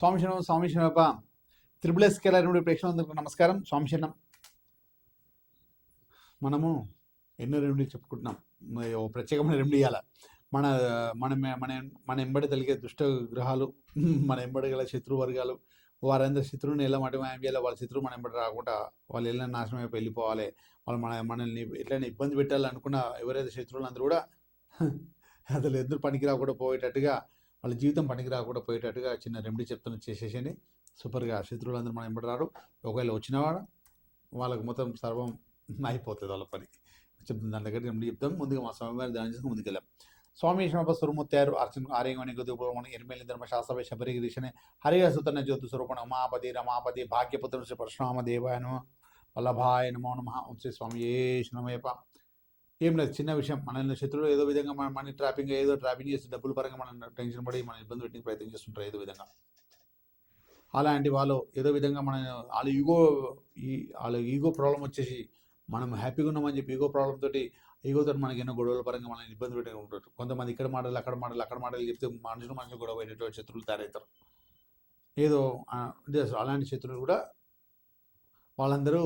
స్వామి శరణం స్వామి శరణప్ప త్రిబుల్ ఎస్ కేలారి ప్రేక్షకులందరికీ నమస్కారం. స్వామి శరణం మనము ఎన్నో రెమెడీలు చెప్పుకుంటున్నాం. ఓ ప్రత్యేకమైన రెమెడీ ఇవ్వాల మన మన మన మన ఎంబడి కలిగే దుష్ట గ్రహాలు మన ఎంబడి గల శత్రు వర్గాలు వారందరి శత్రువుని ఎలా మటమాయం చేయాలి. వాళ్ళ శత్రువు మన ఎంబడి రాకుండా వాళ్ళు ఎలా నాశనం అయిపోయి వెళ్ళిపోవాలి. వాళ్ళు మన మనల్ని ఎట్లయినా ఇబ్బంది పెట్టాలనుకున్న ఎవరైతే శత్రువులు అందరూ కూడా అసలు ఎదురు పనికి రాకుండా పోయేటట్టుగా వాళ్ళ జీవితం పనికి రాకుండా పోయేటట్టుగా చిన్న రెమెడీ చెప్తున్న చేసేసేయండి. సూపర్గా శత్రువులందరూ మనం ఎంబడి రారు. ఒకవేళ వచ్చినవాడు వాళ్ళకు మొత్తం సర్వం అయిపోతుంది వాళ్ళ పని. చెప్తుంది దాని దగ్గర రెమెడీ చెప్తాం. ముందుగా మా స్వామివారి దాని చేసుకుని ముందుకెళ్ళాం స్వామి శివప సురుముత్యారు అర్చన ఆర్యంగని గదుపురమణ ఎనిమిది ధర్మశాస్త్ర శబరిగిరీషనే హరియ సుతన జ్యోతి స్వరూపణ ఉమాపతి రమాపతి భాగ్యపుత్ర శ్రీ పరశురామ దేవాయను వల్లభాయ నమో నమ శ్రీ స్వామి ఏ శనమేప ఏం లేదు చిన్న విషయం. మనల్ని శత్రువులు ఏదో విధంగా మన మనీ ట్రాపింగ్ ఏదో ట్రాపింగ్ చేసి డబ్బుల పరంగా మనం టెన్షన్ పడి మన ఇబ్బంది పెట్టే ప్రయత్నం చేస్తుంటారు ఏదో విధంగా. అలాంటి వాళ్ళు ఏదో విధంగా మన వాళ్ళ ఈగో ఈ వాళ్ళ ఈగో ప్రాబ్లం వచ్చేసి మనం హ్యాపీగా ఉన్నామని చెప్పి ఈగో ప్రాబ్లం తోటి ఈగోతో మనకి ఎన్నో గొడవల పరంగా మనల్ని ఇబ్బంది పెట్టే ఉంటారు. కొంతమంది ఇక్కడ మాటలు అక్కడ మాటలు అక్కడ మాటలు చెప్తే మనుషులు మనుషులు గొడవ అయినటువంటి శత్రువులు తయారవుతారు. ఏదో అలాంటి శత్రువులు కూడా వాళ్ళందరూ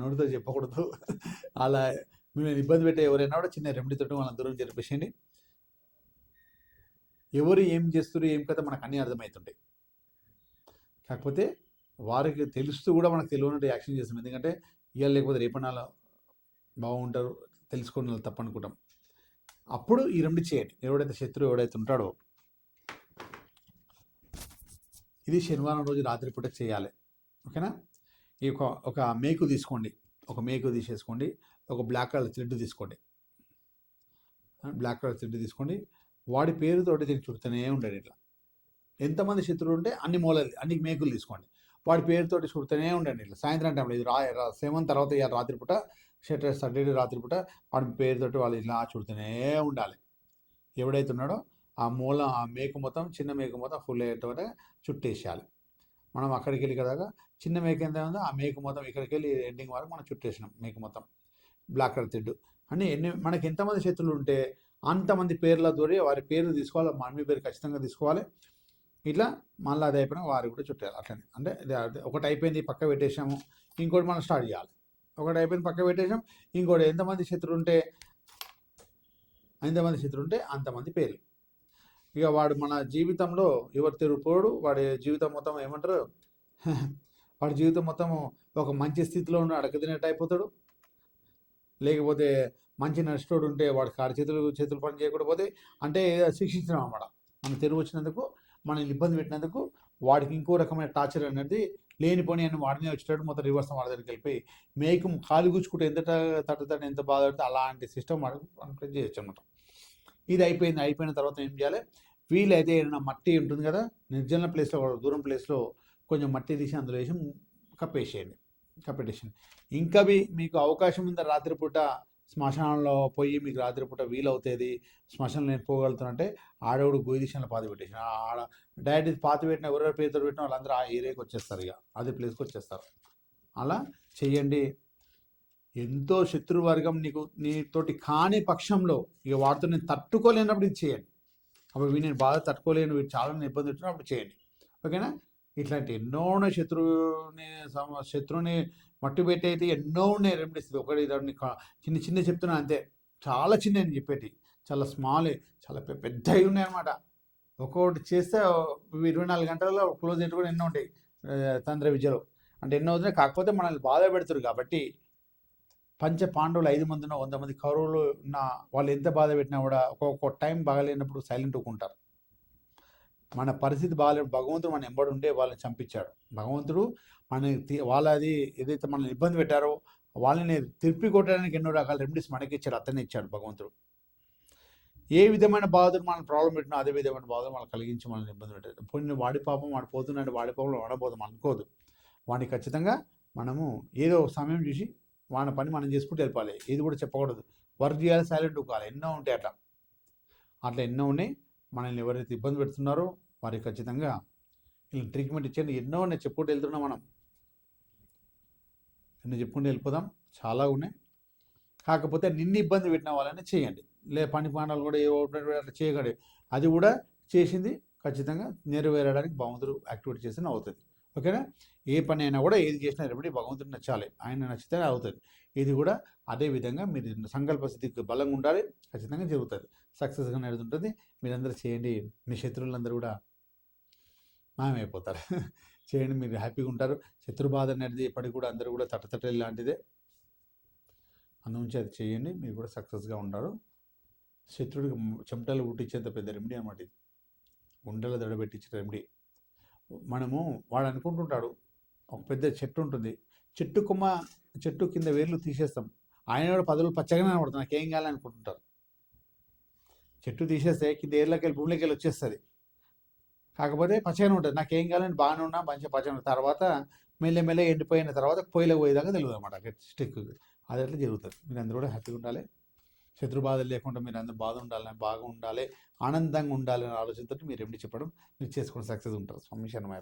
నోటితో చెప్పకూడదు. అలా మిమ్మల్ని ఇబ్బంది పెట్టే ఎవరైనా కూడా చిన్న రెమెడీ తోటి దూరం జరిపేసేయండి. ఎవరు ఏం చేస్తారు ఏం కథ మనకు అన్నీ అర్థమవుతుంటాయి. కాకపోతే వారికి తెలుస్తూ కూడా మనకు తెలియనట్టు యాక్షన్ చేస్తాం. ఎందుకంటే ఇవాళ లేకపోతే రేపనాల బాగుంటారు తెలుసుకున్న తప్పనుకుంటాం అనుకుంటాం. అప్పుడు ఈ రెండు చేయండి. ఎవడైతే శత్రువు ఎవడైతే ఉంటాడో. ఇది శనివారం రోజు రాత్రిపూట చేయాలి. ఓకేనా? ఈ ఒక ఒక మేకు తీసుకోండి. ఒక మేకు తీసేసుకోండి. ఒక బ్లాక్ కలర్ థ్రెడ్ తీసుకోండి. బ్లాక్ కలర్ థ్రెడ్ తీసుకోండి. వాడి పేరుతోటి దీన్ని చుడుతూనే ఉండండి ఇట్లా. ఎంతమంది శత్రువులు ఉంటే అన్ని మూలలు అన్ని మేకులు తీసుకోండి. వాడి పేరుతోటి చుడుతూనే ఉండండి ఇట్లా. సాయంత్రం టైంలో ఇది రా సెవెన్ తర్వాత ఇవాళ రాత్రిపూట షటర్ సాటర్డే రాత్రిపూట వాడి పేరుతోటి వాళ్ళు ఇలా చుడుతూనే ఉండాలి. ఎవడైతే ఉన్నాడో ఆ మూల ఆ మేకు మొత్తం చిన్న మేకు మొత్తం ఫుల్ అయ్యేటప్పుడు చుట్టేసేయాలి. మనం అక్కడికి వెళ్ళి కదా చిన్న మేక ఎంత ఉందో ఆ మేక మొత్తం ఇక్కడికి వెళ్ళి ఎండింగ్ వరకు మనం చుట్టేసినాం మేక మొత్తం. బ్లాక్ కలర్ తెడ్డు అని ఎన్ని మనకి ఎంతమంది చేతులు ఉంటే అంతమంది పేర్ల దూరి వారి పేర్లు తీసుకోవాలి మన పేరు ఖచ్చితంగా తీసుకోవాలి. ఇట్లా మళ్ళీ అది అయిపోయినా వారికి కూడా చుట్టాలి అట్లనే. అంటే ఒకటి అయిపోయింది పక్క పెట్టేసాము ఇంకోటి మనం స్టార్ట్ చేయాలి. ఒకటి అయిపోయింది పక్క పెట్టేసాం ఇంకోటి ఎంతమంది శత్రులు ఉంటే ఎంతమంది శత్రులు ఉంటే అంతమంది పేర్లు. ఇక వాడు మన జీవితంలో ఎవరు తిరుగుపోడు వాడి జీవితం మొత్తం ఏమంటారు? వాడి జీవితం మొత్తం ఒక మంచి స్థితిలో ఉన్న అడకదినట్టు అయిపోతాడు. లేకపోతే మంచి నష్టోడు ఉంటే వాడు కాడి చేతులు చేతులు పని చేయకుండా పోతే అంటే శిక్షించడం అన్నమాట. మనం తెరువు వచ్చినందుకు మనల్ని ఇబ్బంది పెట్టినందుకు వాడికి ఇంకో రకమైన టార్చర్ అనేది లేనిపోని అని వాడినే వచ్చేటట్టు మొత్తం రివర్స్ వాడి దగ్గరికి వెళ్ళిపోయి మేకు కాలు గుచ్చుకుంటే ఎంత తట్టుతాడు ఎంత బాధపడితే అలాంటి సిస్టమ్ వాడికి చేయొచ్చు అనమాట ఇది అయిపోయింది అయిపోయిన తర్వాత ఏం చేయాలి? వీలైతే ఏదైనా మట్టి ఉంటుంది కదా నిర్జన ప్లేస్లో దూరం ప్లేస్లో కొంచెం మట్టి తీసి అందులో వేసి కప్పేసేయండి. కప్పెట్టేసేయండి ఇంకా మీకు అవకాశం ఉందా రాత్రిపూట? శ్మశానంలో పోయి మీకు రాత్రిపూట వీలవుతుంది శ్మశానం నేను పోగలుగుతానంటే ఆడవుడు గోయి దిశలో పాతి పెట్టేసిన ఆడ డైరెక్ట్ పాతి పెట్టిన ఎవరెవరు పేరుతో పెట్టిన వాళ్ళందరూ ఆ ఏరియాకి వచ్చేస్తారు ఇక అదే ప్లేస్కి వచ్చేస్తారు. అలా చెయ్యండి ఎంతో శత్రువర్గం నీకు నీతోటి కాని పక్షంలో ఇక వాటితో నేను తట్టుకోలేనప్పుడు ఇది చేయండి. అప్పుడు వీ నేను బాధ తట్టుకోలేను వీడు చాలా ఇబ్బంది పెట్టినప్పుడు అప్పుడు చేయండి. ఓకేనా? ఇట్లాంటి ఎన్నో ఉన్నాయి శత్రువుని శత్రువుని మట్టి పెట్టేది ఎన్నో ఉన్నాయి రెమెడీస్ ఒకటి చిన్న చిన్న చెప్తున్నా అంతే. చాలా చిన్న నేను చెప్పేటి. చాలా స్మాల్ చాలా పెద్దవి ఉన్నాయి అనమాట ఒక్కొక్కటి చేస్తే ఇరవై నాలుగు గంటల్లో క్లోజ్ అయితే కూడా ఎన్నో ఉంటాయి. ఆ, తంత్ర అంటే ఎన్నో అవుతున్నాయి. కాకపోతే మనల్ని బాధ పెడతారు కాబట్టి పంచ పాండవులు ఐదు మందినో వంద మంది కౌరవులు ఉన్న వాళ్ళు ఎంత బాధ పెట్టినా కూడా ఒక్కొక్క టైం బాగలేనప్పుడు సైలెంట్ ఒక్కుంటారు మన పరిస్థితి బాగాలేదు భగవంతుడు మన ఎంబడి ఉండే వాళ్ళని చంపించాడు. భగవంతుడు మన వాళ్ళది ఏదైతే మనల్ని ఇబ్బంది పెట్టారో వాళ్ళని తిప్పి కొట్టడానికి ఎన్నో రకాల రెమెడీస్ మనకి ఇచ్చాడు అతనే ఇచ్చాడు భగవంతుడు. ఏ విధమైన బాధలు మనం ప్రాబ్లం పెట్టినా అదే విధమైన బాధలు మనం కలిగించి మనల్ని ఇబ్బంది పెట్టారు పోయిన వాడి పాపం వాడు పోతున్నాడు వాడి పాపం వాడబోదాం అనుకోదు. వాడిని ఖచ్చితంగా మనము ఏదో ఒక సమయం చూసి వాన పని మనం చేసుకుంటూ వెళ్ళిపోవాలి. ఏది కూడా చెప్పకూడదు. వర్క్ చేయాలి సైలెంట్ కావాలి ఎన్నో ఉంటాయి అట్లా. అట్లా ఎన్నో ఉన్నాయి. మనల్ని ఎవరైతే ఇబ్బంది పెడుతున్నారో వారికి ఖచ్చితంగా వీళ్ళని ట్రీట్మెంట్ ఇచ్చేయండి. ఎన్నో ఉన్నాయి. చెప్పుకుంటూ వెళ్తున్నాం మనం. ఎన్నో చెప్పుకుంటూ వెళ్ళిపోదాం. చాలా ఉన్నాయి. కాకపోతే నిన్ను ఇబ్బంది పెట్టిన వాళ్ళని చేయండి. లే పని పానాలు కూడా ఏవో అట్లా చేయకండి. అది కూడా చేసింది ఖచ్చితంగా నెరవేరడానికి భగవంతుడు యాక్టివేట్ చేసిన అవుతుంది. ఓకేనా? ఏ పని అయినా కూడా ఏది చేసినా రెమెడీ భగవంతుడు నచ్చాలి. ఆయన నచ్చితే అవుతుంది ఇది కూడా అదే విధంగా మీరు సంకల్ప స్థితికి బలంగా ఉండాలి. ఖచ్చితంగా జరుగుతుంది. సక్సెస్గా నడుతుంటుంది మీరందరూ చేయండి. మీ శత్రువులందరూ కూడా మాయమైపోతారు. చేయండి. మీరు హ్యాపీగా ఉంటారు. శత్రు బాధ అనేది ఎప్పటికి కూడా అందరూ కూడా తట్టతట్టలి లాంటిదే. అందుంచి అది చేయండి. మీరు కూడా సక్సెస్గా ఉంటారు శత్రుడికి చెమటలు పుట్టించేంత పెద్ద రెమెడీ అన్నమాట ఇది. గుండెలు దడ పెట్టించే రెమెడీ. మనము వాడు అనుకుంటుంటాడు ఒక పెద్ద చెట్టు ఉంటుంది. చెట్టు కొమ్మ చెట్టు కింద వేర్లు తీసేస్తాం. ఆయన కూడా పదులు పచ్చగానే పడుతుంది నాకేం కావాలని అనుకుంటుంటారు. చెట్టు తీసేస్తే కింద ఏర్లకి వెళ్ళి భూమిలోకి వెళ్ళి వచ్చేస్తుంది. కాకపోతే పచ్చగానే ఉంటుంది. నాకేం కావాలని బాగానే ఉన్నా మంచిగా పచ్చగా ఉన్న. తర్వాత మెల్లె ఎండిపోయిన తర్వాత పొయ్యిలో పోయేదాకా తెలియదు అనమాట స్టిక్ అది అట్లా జరుగుతుంది. మీరు అందరూ కూడా హ్యాపీగా ఉండాలి. శత్రుబాధలు లేకుండా మీరు అందరూ బాధ ఉండాలని బాగా ఉండాలి ఆనందంగా ఉండాలి అనే ఆలోచనతో మీరు ఎప్పుడు చెప్పడం మీరు చేసుకుని సక్సెస్ ఉంటారు స్వామి శర్మ